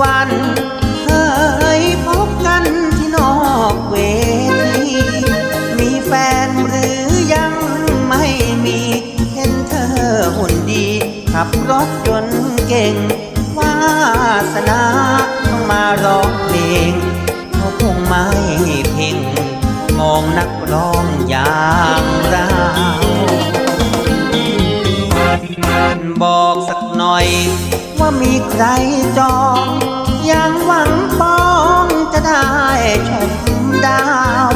วันเคยพบกันที่นอกเวทีมีแฟนหรือยังไม่มี เห็นเธอหุ่นดี ขับรถจนเก่ง วาสนาต้องมาร้องเพลงเขาคงไม่เพ่งมองนักร้องอย่างเราบอกสักหน่อย มีใครจองยังหวังปองจะได้ชมดาว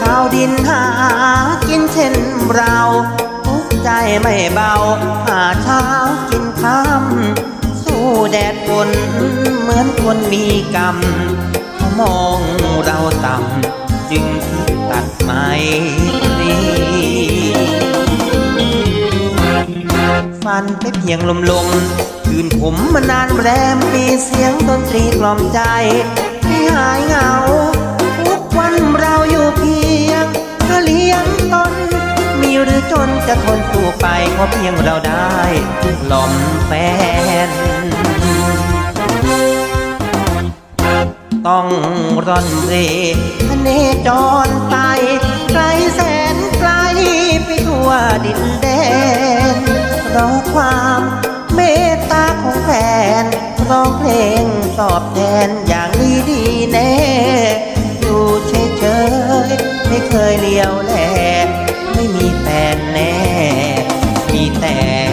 ข้าวดินหากินเช่นเราทุกใจไม่เบา หาเช้ากินค่ำสู้แดดฝนเหมือนคนมีกรรมเขามองเราต่ำจึงคิดตัดไม้ ฝันไปเพียงลมลมคืนผมมานานแรมปีเสียงดนตรีกล่อมใจให้หายเหงา ทุกวันเราอยู่เพียงเพื่อเลี้ยงตน มีหรือจนจะทนสู้ไปเพราะเพียงเราได้กล่อมแฟน ต้องร่อนเรทะเนจรไปไกลแสนไกลไปทั่วดินแดน รอความเมตตาของแฟนร้องเพลงตอบแทนอย่างดีดีแน่ อยู่เฉยเฉยไม่เคยเลี้ยวแลไม่มีแฟนแน่ มีแต่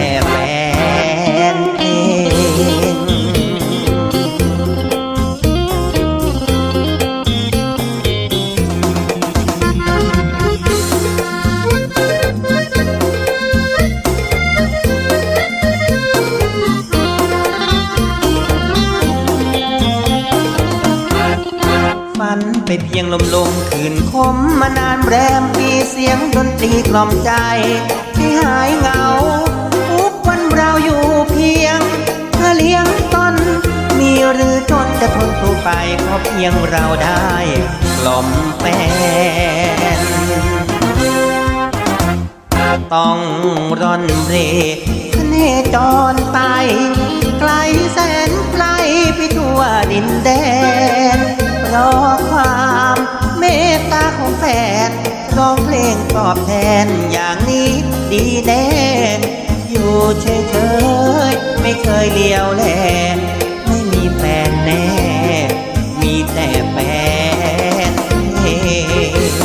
ฝันไปเพียงลมลมคืนคมมานานแรมปีเสียงดนตรีกล่อมใจ ให้หายเหงา ทุกวันเราอยู่เพียงเพื่อเลี้ยงตนมีหรือจนจะทนสู้ไปเพราะเพียงเราได้กล่อมแฟนต้องร่อนเรทะเนจรไปไกลแสนไกลไปทั่วดินแดน ของแฟนร้องเพลงตอบแทนอย่างนี้ดีแน่ อยู่เฉยๆไม่เคยเลี้ยวแลไม่มีแฟนแน่ มีแต่แฟนเ